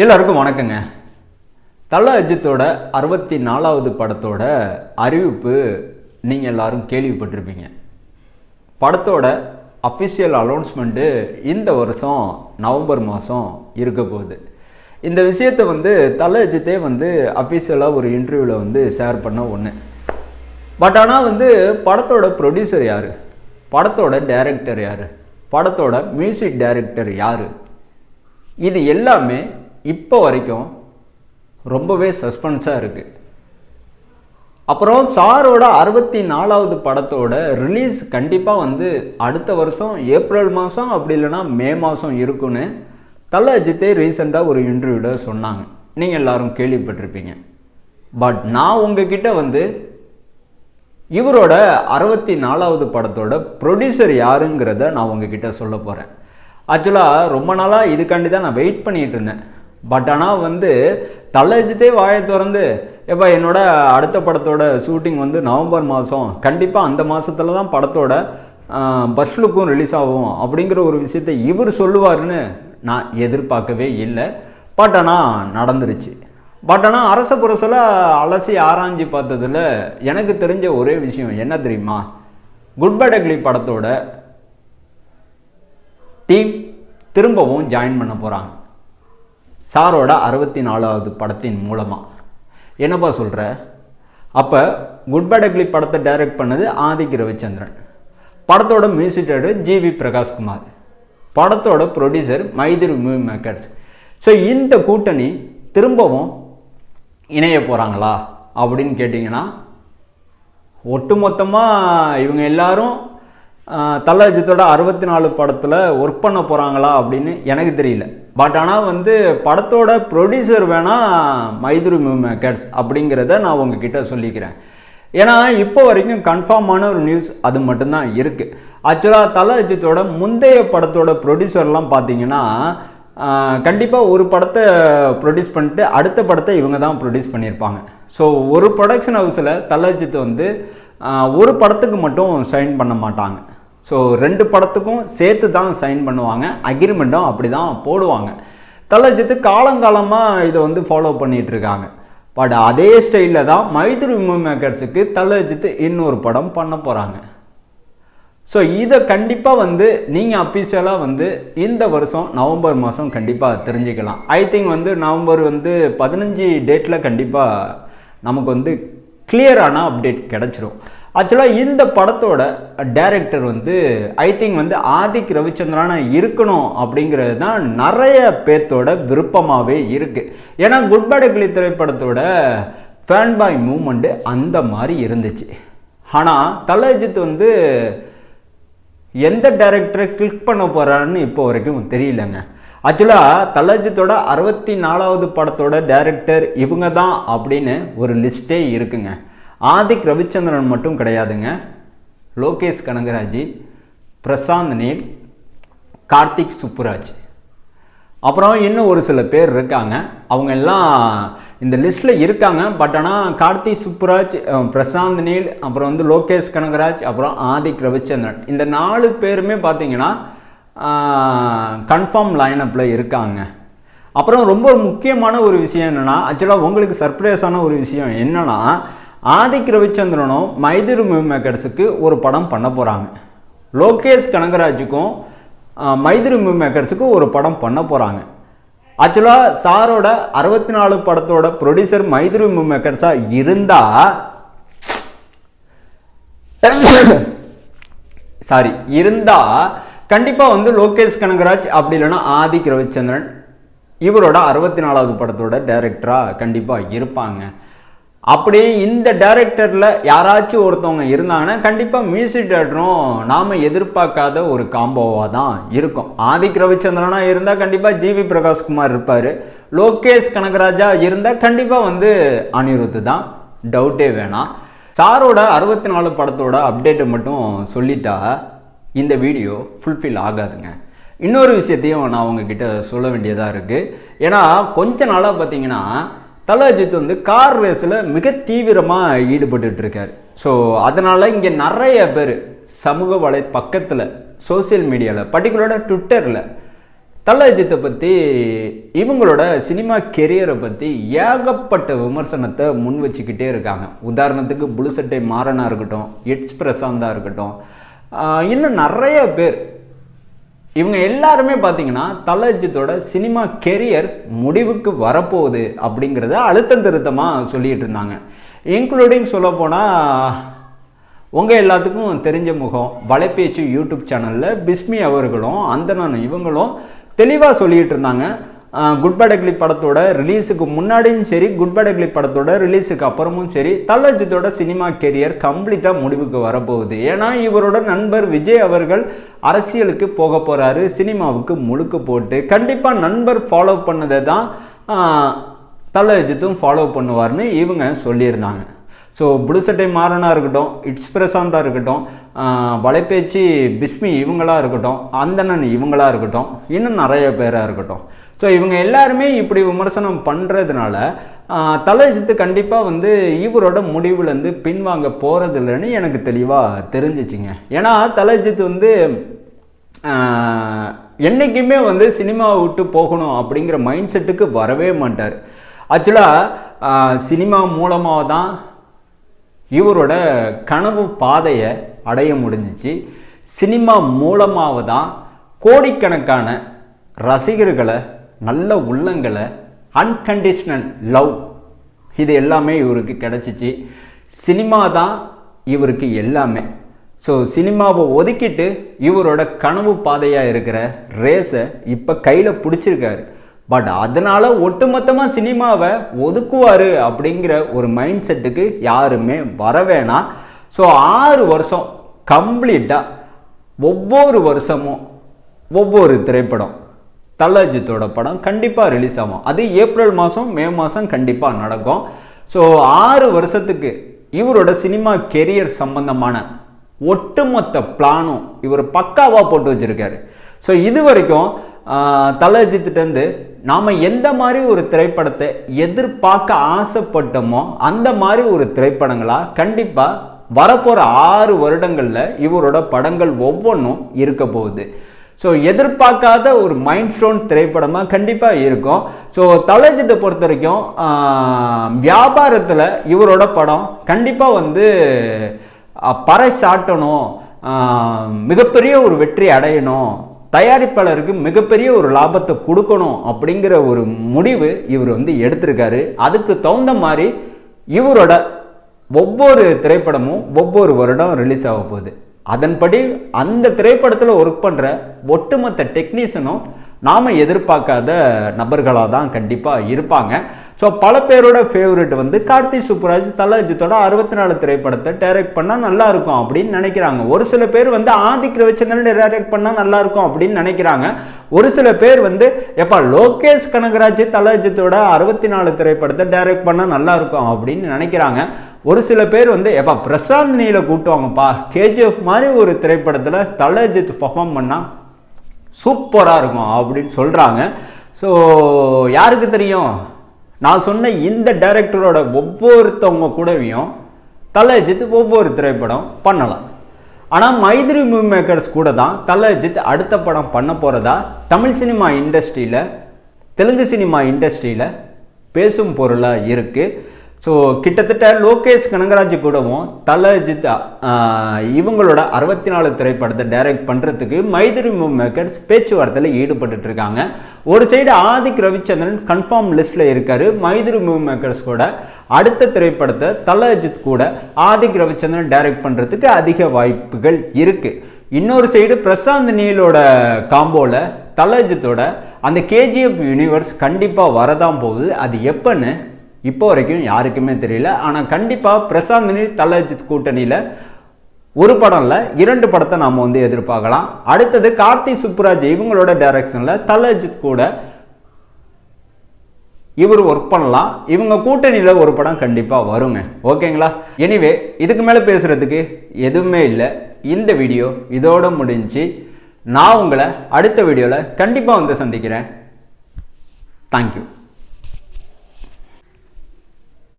எல்லாருக்கும் வணக்கங்க. தல அஜித்தோட அறுபத்தி நாலாவது படத்தோட அறிவிப்பு நீங்கள் எல்லாரும் கேள்விப்பட்டிருப்பீங்க. படத்தோட அஃபிஷியல் அனௌன்ஸ்மெண்ட்டு இந்த வருஷம் நவம்பர் மாதம் இருக்க போகுது. இந்த விஷயத்தை வந்து தல அஜித்தே வந்து அஃபிஷியலாக ஒரு இன்டர்வியூவில் வந்து ஷேர் பண்ண ஒன்று பட் ஆனால் வந்து படத்தோட ப்ரொடியூசர் யார்? படத்தோட டைரக்டர் யார்? படத்தோட மியூசிக் டைரக்டர் யார்? இது எல்லாமே இப்போ வரைக்கும் ரொம்பவே சஸ்பென்ஸாக இருக்குது அப்புறம் சாரோட அறுபத்தி நாலாவது படத்தோட ரிலீஸ் கண்டிப்பாக வந்து அடுத்த வருஷம் ஏப்ரல் மாதம் அப்படி இல்லைன்னா மே மாதம் இருக்குன்னு தல அஜித்தே ரீசெண்டாக ஒரு இன்டர்வியூவில் சொன்னாங்க. நீங்கள் எல்லாரும் கேள்விப்பட்டிருப்பீங்க. பட் நான் உங்ககிட்ட வந்து இவரோட அறுபத்தி நாலாவது படத்தோட ப்ரொடியூசர் யாருங்கிறத நான் உங்ககிட்ட சொல்ல போகிறேன் ஆக்சுவலாக ரொம்ப நாளாக இதுக்காண்டி தான் நான் வெயிட் பண்ணிகிட்டு இருந்தேன். பட் ஆனால் வந்து தலஜித்தே வாயை திறந்து எப்போ என்னோட அடுத்த படத்தோட ஷூட்டிங் வந்து நவம்பர் மாதம் கண்டிப்பாக அந்த மாதத்துல தான் படத்தோட பஸ் லுக்கும் ரிலீஸ் ஆகும். அப்படிங்கிற ஒரு விஷயத்தை இவர் சொல்லுவாருன்னு நான் எதிர்பார்க்கவே இல்லை. பட் ஆனால் நடந்துருச்சு. பட் ஆனால் அரச புரசில் அலசி ஆராய்ஞ்சு பார்த்ததுல எனக்கு தெரிஞ்ச ஒரே விஷயம் என்ன தெரியுமா? குட் பை டக்லி படத்தோட டீம் திரும்பவும் ஜாயின் பண்ண போகிறாங்க சாரோட அறுபத்தி நாலாவது படத்தின் மூலமாக என்னப்பா சொல்கிற அப்போ குட் பை டக்லி படத்தை டைரக்ட் பண்ணது ஆதிக் ரவிச்சந்திரன் படத்தோட மியூசிக் ஜி ஜிவி பிரகாஷ்குமார். படத்தோட producer Mythri movie makers so இந்த கூட்டணி திரும்பவும் இணைய போகிறாங்களா அப்படின்னு கேட்டிங்கன்னா ஒட்டுமொத்தமாக இவங்க எல்லாரும் தல்லஜித்தோட அறுபத்தி நாலு படத்தில் ஒர்க் பண்ண போகிறாங்களா அப்படின்னு எனக்கு தெரியல. பட் ஆனால் வந்து படத்தோட ப்ரொடியூசர் வேணால் மைதுரி மேக்கர்ஸ் அப்படிங்கிறத நான் உங்ககிட்ட சொல்லிக்கிறேன். ஏன்னா இப்போ வரைக்கும் கன்ஃபார்மான ஒரு நியூஸ் அது மட்டும்தான் இருக்குது ஆக்சுவலாக தல அஜித்தோட முந்தைய படத்தோட ப்ரொடியூசர்லாம் பார்த்தீங்கன்னா கண்டிப்பாக ஒரு படத்தை ப்ரொடியூஸ் பண்ணிட்டு அடுத்த படத்தை இவங்க தான் ப்ரொடியூஸ் பண்ணியிருப்பாங்க. ஸோ ஒரு ப்ரொடக்ஷன் ஹவுஸில் தல அஜித் வந்து ஒரு படத்துக்கு மட்டும் சைன் பண்ண மாட்டாங்க. ஸோ ரெண்டு படத்துக்கும் சேர்த்து தான் சைன் பண்ணுவாங்க. அக்ரிமெண்ட்டும் அப்படி தான் போடுவாங்க. தலஜித்து காலங்காலமாக இதை வந்து ஃபாலோ பண்ணிகிட்டு இருக்காங்க பட் அதே ஸ்டைலில் தான் மைத்ரி மூவி மேக்கர்ஸுக்கு தலஜித்து இன்னொரு படம் பண்ண போகிறாங்க ஸோ இதை கண்டிப்பாக வந்து நீங்கள் அஃபீஷியலாக வந்து இந்த வருஷம் நவம்பர் மாதம் கண்டிப்பாக தெரிஞ்சுக்கலாம். ஐ திங்க் வந்து நவம்பர் வந்து பதினஞ்சு டேட்டில் கண்டிப்பாக நமக்கு வந்து கிளியரான அப்டேட் கிடச்சிரும். ஆக்சுவலாக இந்த படத்தோட டைரக்டர் வந்து ஐ திங்க் வந்து ஆதிக் ரவிச்சந்திரான இருக்கணும் அப்படிங்கிறது தான் நிறைய பேர்த்தோட விருப்பமாகவே இருக்குது ஏன்னா குட் பை கிளி திரைப்படத்தோட ஃபேன் பாய் மூமெண்ட்டு அந்த மாதிரி இருந்துச்சு. ஆனால் தலஜித் வந்து எந்த டைரக்டரை கிளிக் பண்ண போகிறாருன்னு இப்போ வரைக்கும் தெரியலங்க. ஆக்சுவலாக தலஜித்தோட அறுபத்தி நாலாவது படத்தோட டைரக்டர் இவங்க தான் அப்படின்னு ஒரு லிஸ்ட்டே இருக்குங்க. ஆதிக் ரவிச்சந்திரன் மட்டும் கிடையாதுங்க. லோகேஷ் கனகராஜ் பிரசாந்த் நீல் கார்த்திக் சுப்புராஜ். அப்புறம் இன்னும் ஒரு சில பேர் இருக்காங்க. அவங்க எல்லாம் இந்த லிஸ்ட்டில் இருக்காங்க. பட் ஆனால் கார்த்திக் சுப்புராஜ் பிரசாந்த் நீல் அப்புறம் வந்து லோகேஷ் கனகராஜ் அப்புறம் ஆதிக் ரவிச்சந்திரன். இந்த நாலு பேருமே பார்த்தீங்கன்னா கன்ஃபார்ம் லைனப்பில் இருக்காங்க. அப்புறம் ரொம்ப முக்கியமான ஒரு விஷயம் என்னென்னா ஆக்சுவலாக உங்களுக்கு சர்ப்ரைஸான ஒரு விஷயம் என்னென்னா ஆதிக் ரவிச்சந்திரனும் மைதிரு மூவி மேக்கர்ஸுக்கு ஒரு படம் பண்ண போகிறாங்க லோகேஷ் கனகராஜுக்கும் மைதிரி மூவி மேக்கர்ஸுக்கு ஒரு படம் பண்ண போகிறாங்க ஆக்சுவலாக சாரோட அறுபத்தி நாலு படத்தோட ப்ரொடியூசர் மைதிரி மூவி மேக்கர்ஸாக இருந்தால் சாரி இருந்தால் கண்டிப்பாக வந்து லோகேஷ் கனகராஜ் அப்படி இல்லைன்னா ஆதிக் ரவிச்சந்திரன் இவரோட அறுபத்தி நாலாவது படத்தோட டைரக்டராக கண்டிப்பாக இருப்பாங்க. அப்படி இந்த டைரக்டரில் யாராச்சும் ஒருத்தவங்க இருந்தாங்கன்னா கண்டிப்பாக மியூசிக் டேரக்டரும் நாம் எதிர்பார்க்காத ஒரு காம்போவாக தான் இருக்கும். ஆதிக் ரவிச்சந்திரனாக இருந்தால் கண்டிப்பாக ஜிவி பிரகாஷ்குமார் இருப்பார். லோகேஷ் கனகராஜா இருந்தால் கண்டிப்பாக வந்து அனிருத்து தான். டவுட்டே வேணாம். சாரோட அறுபத்தி நாலு படத்தோட அப்டேட்டை மட்டும் சொல்லிட்டா இந்த வீடியோ ஃபுல்ஃபில் ஆகாதுங்க. இன்னொரு விஷயத்தையும் நான் உங்ககிட்ட சொல்ல வேண்டியதாக இருக்குது ஏன்னா கொஞ்ச நாளாக பார்த்தீங்கன்னா தல அஜித் வந்து கார் ரேஸில் மிக தீவிரமாக ஈடுபட்டு இருக்கார் ஸோ அதனால் இங்கே நிறைய பேர் சமூக வலை பக்கத்தில் சோசியல் மீடியாவில் பர்டிகுலராக ட்விட்டரில் தல அஜித்தை பற்றி இவங்களோட சினிமா கெரியரை பற்றி ஏகப்பட்ட விமர்சனத்தை முன் வச்சுக்கிட்டே இருக்காங்க. உதாரணத்துக்கு புலுசட்டை மாறனாக இருக்கட்டும் எட்ஸ் பிரசாந்தாக இருக்கட்டும் இன்னும் நிறைய பேர் இவங்க எல்லாருமே பார்த்தீங்கன்னா தலஜித்தோட சினிமா கெரியர் முடிவுக்கு வரப்போகுது அப்படிங்கிறத அழுத்தம் திருத்தமாக சொல்லிட்டு இருந்தாங்க. இன்க்ளூடிங் சொல்லப்போனால் உங்கள் எல்லாத்துக்கும் தெரிஞ்ச முகம் வலைப்பேச்சு யூடியூப் சேனலில் பிஸ்மி அவர்களும் அந்தனன் இவங்களும் தெளிவாக சொல்லிட்டு இருந்தாங்க. குட் பேட் அக்லி படத்தோட ரிலீஸுக்கு முன்னாடியும் சரி குட் பேட் அக்லி படத்தோட ரிலீஸுக்கு அப்புறமும் சரி தலஜித்தோட சினிமா கெரியர் கம்ப்ளீட்டாக முடிவுக்கு வரப்போகுது. ஏன்னா இவரோட நண்பர் விஜய் அவர்கள் அரசியலுக்கு போக போகிறாரு சினிமாவுக்கு முழுக்க போட்டு. கண்டிப்பாக நண்பர் ஃபாலோ பண்ணதை தான் தலஜித்தும் ஃபாலோ பண்ணுவார்னு இவங்க சொல்லியிருந்தாங்க. ஸோ புடுசட்டை மாறனா இருக்கட்டும் இட்ஸ் பிரசாந்தா இருக்கட்டும் வலைப்பேச்சு பிஸ்மி இவங்களாக இருக்கட்டும் அந்தணன் இவங்களாக இருக்கட்டும் இன்னும் நிறைய பேராக இருக்கட்டும். ஸோ இவங்க எல்லாருமே இப்படி விமர்சனம் பண்ணுறதுனால தலைஜித்து கண்டிப்பாக வந்து இவரோட முடிவுலேருந்து பின்வாங்க போகிறது இல்லைன்னு எனக்கு தெளிவாக தெரிஞ்சிச்சுங்க. ஏன்னா தலைஜித் வந்து என்றைக்குமே என்னைக்குமே வந்து சினிமாவை விட்டு போகணும் அப்படிங்கிற மைண்ட் செட்டுக்கு வரவே மாட்டார். ஆக்சுவலாக சினிமா மூலமாக தான் இவரோட கனவு பாதையை அடைய முடிஞ்சிச்சு. சினிமா மூலமாக தான் கோடிக்கணக்கான ரசிகர்களை நல்ல உள்ளங்களை அன்கண்டிஷ்னல் லவ் இது எல்லாமே இவருக்கு கிடச்சிச்சு. சினிமா தான் இவருக்கு எல்லாமே. ஸோ சினிமாவை ஒதுக்கிட்டு இவரோட கனவு பாதையாக இருக்கிற ரேஸை இப்போ கையில் பிடிச்சிருக்காரு. பட் அதனால் ஒட்டுமொத்தமாக சினிமாவை ஒதுக்குவார் அப்படிங்கிற ஒரு மைண்ட் செட்டுக்கு யாருமே வர வேணாம் ஸோ ஆறு வருஷம் கம்ப்ளீட்டாக ஒவ்வொரு வருஷமும் ஒவ்வொரு திரைப்படம் தலஜித்தோட படம் கண்டிப்பாக ரிலீஸ் ஆகும். அது ஏப்ரல் மாதம் மே மாதம் கண்டிப்பாக நடக்கும். ஸோ ஆறு வருஷத்துக்கு இவரோட சினிமா கெரியர் சம்பந்தமான ஒட்டுமொத்த பிளானும் இவர் பக்காவாக போட்டு வச்சுருக்காரு. ஸோ இது வரைக்கும் தலஜித்துட்டேருந்து நாம் எந்த மாதிரி ஒரு திரைப்படத்தை எதிர்பார்க்க ஆசைப்பட்டோமோ அந்த மாதிரி ஒரு திரைப்படங்களாக கண்டிப்பாக வரப்போகிற ஆறு வருடங்களில் இவரோட படங்கள் ஒவ்வொன்றும் இருக்க போகுது. ஸோ எதிர்பார்க்காத ஒரு மைண்ட் ஸ்டோன் திரைப்படமாக கண்டிப்பாக இருக்கும். ஸோ தலஜித்தை பொறுத்த வரைக்கும் வியாபாரத்தில் இவரோட படம் கண்டிப்பாக வந்து பறை சாட்டணும் மிகப்பெரிய ஒரு வெற்றி அடையணும். தயாரிப்பாளருக்கு மிகப்பெரிய ஒரு லாபத்தை கொடுக்கணும் அப்படிங்கிற ஒரு முடிவு இவர் வந்து எடுத்திருக்காரு. அதுக்கு தகுந்த மாதிரி இவரோட ஒவ்வொரு திரைப்படமும் ஒவ்வொரு வருடம் ரிலீஸ் ஆக போகுது. அதன்படி அந்த திரைப்படத்தில் ஒர்க் பண்ணுற ஒட்டுமொத்த டெக்னீஷியனும் நாம் எதிர்பார்க்காத நபர்களாக தான் கண்டிப்பாக இருப்பாங்க. ஸோ பல பேரோட ஃபேவரட் வந்து கார்த்தி சுப்புராஜ் தலஜித்தோட அறுபத்தி நாலு திரைப்படத்தை டைரக்ட் பண்ணால் நல்லா இருக்கும் அப்படின்னு நினைக்கிறாங்க. ஒரு சில பேர் வந்து ஆதிக் ரவிச்சந்திரன் டைரக்ட் பண்ணால் நல்லா இருக்கும் அப்படின்னு நினைக்கிறாங்க. ஒரு சில பேர் வந்து எப்பா லோகேஷ் கனகராஜ் தலஜித்தோட அறுபத்தி நாலு திரைப்படத்தை டைரக்ட் பண்ணால் நல்லா இருக்கும் அப்படின்னு நினைக்கிறாங்க. ஒரு சில பேர் வந்து எப்பா பிரசாந்த் நீல கூட்டுவாங்கப்பா கேஜிஎஃப் மாதிரி ஒரு திரைப்படத்தில் தலஜித் பர்ஃபார்ம் பண்ணால் சூப்பராக இருக்கும் அப்படின்னு சொல்கிறாங்க ஸோ யாருக்கு தெரியும்? நான் சொன்ன இந்த டைரக்டரோட ஒவ்வொருத்தவங்க கூடவையும் தலஜித் ஒவ்வொரு திரைப்படம் பண்ணலாம். ஆனால் மைத்ரி மூவி மேக்கர்ஸ் கூட தான் தலஜித் அடுத்த படம் பண்ண போகிறதா தமிழ் சினிமா இண்டஸ்ட்ரியில் தெலுங்கு சினிமா இண்டஸ்ட்ரியில் பேசும் பொருளாக இருக்குது ஸோ கிட்டத்தட்ட லோகேஷ் கனகராஜ் கூடவும் தலஜித் இவங்களோட அறுபத்தி நாலு திரைப்படத்தை டைரக்ட் பண்ணுறதுக்கு மைதிரி மூவ் மேக்கர்ஸ் பேச்சுவார்த்தையில் ஈடுபட்டு இருக்காங்க ஒரு சைடு ஆதிக் ரவிச்சந்திரன் கன்ஃபார்ம் லிஸ்ட்டில் இருக்காரு. மைதிரி மூவ் மேக்கர்ஸ் கூட அடுத்த திரைப்படத்தை தலஜித் கூட ஆதிக் ரவிச்சந்திரன் டைரக்ட் பண்ணுறதுக்கு அதிக வாய்ப்புகள் இருக்குது இன்னொரு சைடு பிரசாந்த் நீலோட காம்போவில் தலஜித்தோட அந்த கேஜிஎஃப் யூனிவர்ஸ் கண்டிப்பாக வரதான் போகுது. அது எப்போன்னு இப்போ வரைக்கும் யாருக்குமே தெரியல. ஆனால் கண்டிப்பாக பிரசாந்தினி தலஜித் கூட்டணியில் ஒரு படம் இல்லை இரண்டு படத்தை நாம் வந்து எதிர்பார்க்கலாம். அடுத்தது கார்த்தி சுப்புராஜ் இவங்களோட டைரக்ஷனில் தலஜித் கூட இவர் ஒர்க் பண்ணலாம். இவங்க கூட்டணியில் ஒரு படம் கண்டிப்பாக வருங்க. ஓகேங்களா? எனிவே இதுக்கு மேலே பேசுகிறதுக்கு எதுவுமே இல்லை. இந்த வீடியோ இதோட முடிஞ்சு நான் உங்களை அடுத்த வீடியோவில் கண்டிப்பாக வந்து சந்திக்கிறேன். தேங்க்யூ